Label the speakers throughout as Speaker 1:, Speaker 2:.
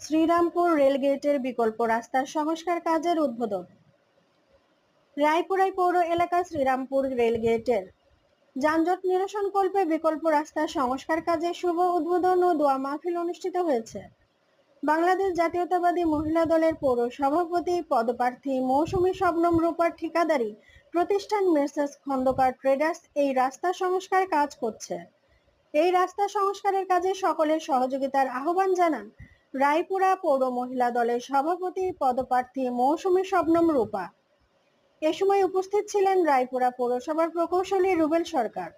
Speaker 1: শ্রীরামপুর রেলগেটের বিকল্প রাস্তার সংস্কার কাজের উদ্বোধন। রায়পুরাই পৌর এলাকা শ্রীরামপুর রেলগেটের যানজট নিরসনকল্পে বিকল্প রাস্তার সংস্কার কাজের শুভ উদ্বোধন ও দোয়া মাহফিল অনুষ্ঠিত হয়েছে। বাংলাদেশ জাতীয়তাবাদী মহিলা দলের পৌর সভাপতি, পদপ্রার্থী মৌসুমী শবনম রূপার ঠিকাদারি প্রতিষ্ঠান মের্সেস খন্দকার ট্রেডার্স এই রাস্তা সংস্কার কাজ করছে। এই রাস্তা সংস্কারের কাজে সকলের সহযোগিতার আহ্বান জানান রায়পুরা পৌর মহিলা দলের সভাপতি পদপ্রার্থী মৌসুমী শবনম রূপা। এ সময় উপস্থিত ছিলেন রায়পুরা পৌরসভার প্রকৌশলী রুবেল সরকার,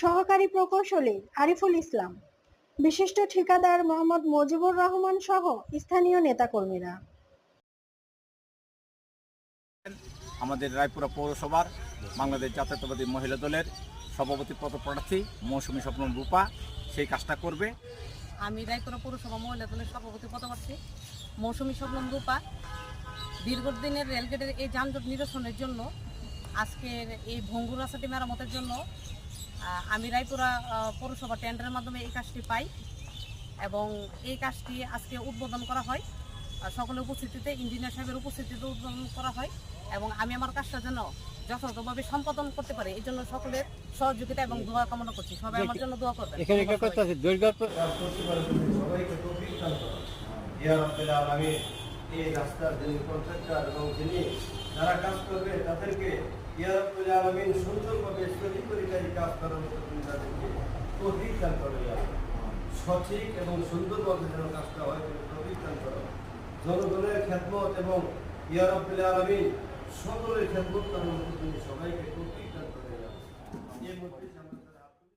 Speaker 1: সহকারী প্রকৌশলী আরিফুল ইসলাম, বিশিষ্ট ঠিকাদার মোহাম্মদ মজিবুর রহমান সহ স্থানীয় নেতাকর্মীরা।
Speaker 2: আমাদের রায়পুরা পৌরসভার বাংলাদেশ জাতীয়তাবাদী মহিলা দলের সভাপতি পদপ্রার্থী মৌসুমী স্বপ্ন রূপা সেই কাজটা করবে।
Speaker 3: আমি রায়পুরা পৌরসভা মহিলা দলের সভাপতি পদপ্রার্থী মৌসুমী শবনম রূপা। দীর্ঘদিনের রেলগেটের এই যানজট নিরসনের জন্য, আজকের এই ভঙ্গুর রাস্তাটি মেরামতের জন্য আমি রায়পুরা পৌরসভা টেন্ডারের মাধ্যমে এই কাজটি পাই এবং এই কাজটি আজকে উদ্বোধন করা হয়। সকলের উপস্থিতিতে, ইঞ্জিনিয়ার সাহেবের উপস্থিতিতে উদ্বোধন করা হয় এবং আমি আমার কাজটা যেন যথাযথভাবে সম্পাদন করতে পারি এই জন্য সকলের সহযোগিতা এবং দোয়া কামনা করছি। সবাই আমার জন্য দোয়া করবেন।
Speaker 4: এখানে কি করতে আছে? দৈর্ঘ্য
Speaker 5: সবাইকে তৌফিক দান করো। ইয়া রাব্বিল আলামিন, এই রাস্তার যিনি কন্ট্রাক্টর এবং যিনি যারা কাজ করবে তাদেরকে ইয়া রাব্বিল আলামিন সুন্দরভাবে সঠিককারী কাজ করার মতো তুমি তাদেরকে তৌফিক দান করো ইয়া সঠিক এবং সুন্দরভাবে যেন কাজটা হয় তুমি তৌফিক দান করো। জনগণের খেদমত এবং ইয়া রাব্বিল আলামিন সকলের খেদমত সবাইকে তৌফিক